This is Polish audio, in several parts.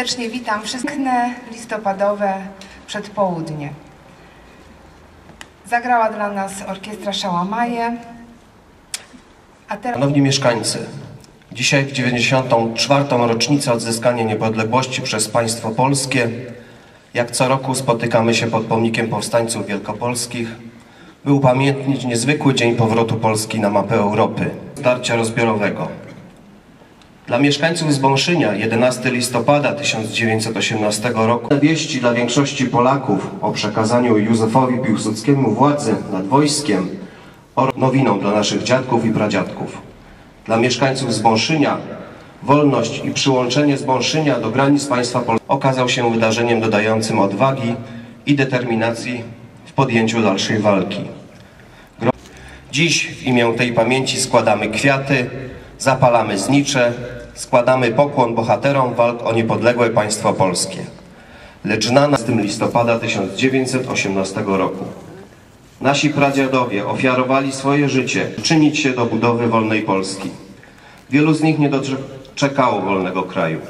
Serdecznie witam wszystkich listopadowe przedpołudnie. Zagrała dla nas orkiestra Szałamaje. A teraz Szanowni mieszkańcy, dzisiaj w 94. rocznicę odzyskania niepodległości przez państwo polskie, jak co roku spotykamy się pod pomnikiem powstańców wielkopolskich, by upamiętnić niezwykły dzień powrotu Polski na mapę Europy, starcia rozbiorowego. Dla mieszkańców Zbąszynia 11 listopada 1918 roku wieści dla większości Polaków o przekazaniu Józefowi Piłsudskiemu władzy nad wojskiem oraz nowiną dla naszych dziadków i pradziadków. Dla mieszkańców Zbąszynia wolność i przyłączenie Zbąszynia do granic państwa polskiego okazał się wydarzeniem dodającym odwagi i determinacji w podjęciu dalszej walki. Dziś w imię tej pamięci składamy kwiaty, zapalamy znicze, składamy pokłon bohaterom walk o niepodległe państwo polskie. Lecz na 11 listopada 1918 roku nasi pradziadowie ofiarowali swoje życie, czynić się do budowy wolnej Polski. Wielu z nich nie doczekało wolnego kraju.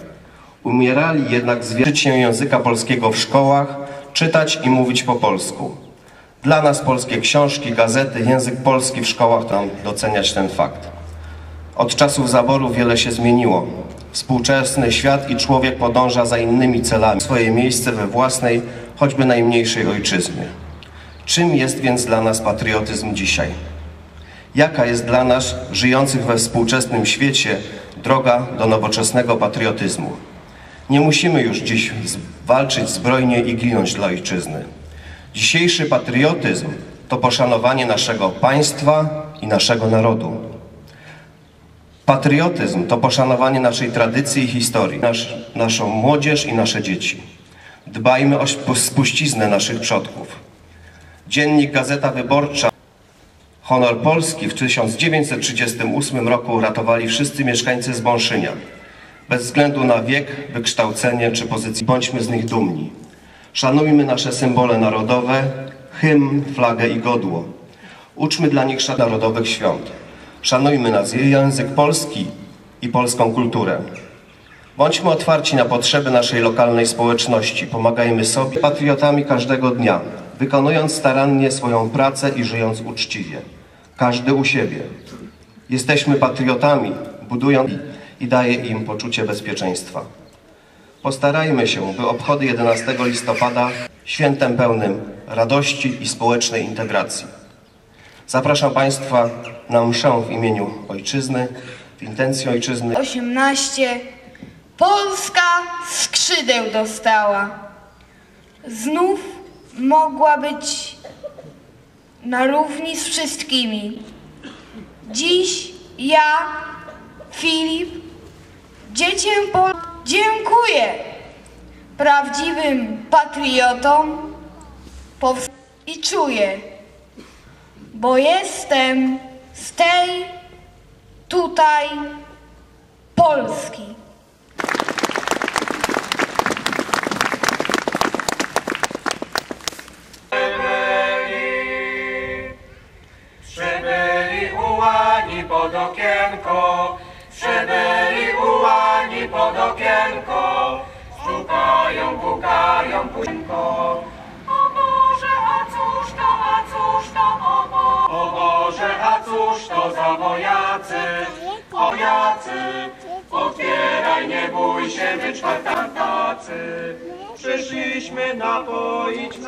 Umierali jednak zwierzyć się języka polskiego w szkołach, czytać i mówić po polsku. Dla nas polskie książki, gazety, język polski w szkołach to doceniać ten fakt. Od czasów zaboru wiele się zmieniło. Współczesny świat i człowiek podąża za innymi celami. Swoje miejsce we własnej, choćby najmniejszej ojczyznie. Czym jest więc dla nas patriotyzm dzisiaj? Jaka jest dla nas, żyjących we współczesnym świecie, droga do nowoczesnego patriotyzmu? Nie musimy już dziś walczyć zbrojnie i ginąć dla ojczyzny. Dzisiejszy patriotyzm to poszanowanie naszego państwa i naszego narodu. Patriotyzm to poszanowanie naszej tradycji i historii, nasz, naszą młodzież i nasze dzieci. Dbajmy o spu- spuściznę naszych przodków. Dziennik Gazeta Wyborcza Honor Polski w 1938 roku ratowali wszyscy mieszkańcy Zbąszynia. Bez względu na wiek, wykształcenie czy pozycję, bądźmy z nich dumni. Szanujmy nasze symbole narodowe, hymn, flagę i godło. Uczmy dla nich szat narodowych świąt. Szanujmy nas język polski i polską kulturę. Bądźmy otwarci na potrzeby naszej lokalnej społeczności. Pomagajmy sobie patriotami każdego dnia, wykonując starannie swoją pracę i żyjąc uczciwie. Każdy u siebie. Jesteśmy patriotami, budując i daje im poczucie bezpieczeństwa. Postarajmy się, by obchody 11 listopada świętem pełnym radości i społecznej integracji. Zapraszam Państwa na mszę w imieniu Ojczyzny, w intencji Ojczyzny. 18 Polska skrzydeł dostała. Znów mogła być na równi z wszystkimi. Dziś ja, Filip, dziecię Pol dziękuję prawdziwym patriotom i czuję, bo jestem z tej tutaj Polski. To za wojacy, o jacy? Otwieraj, nie bój się, my czwartacy. Przyszliśmy napoić,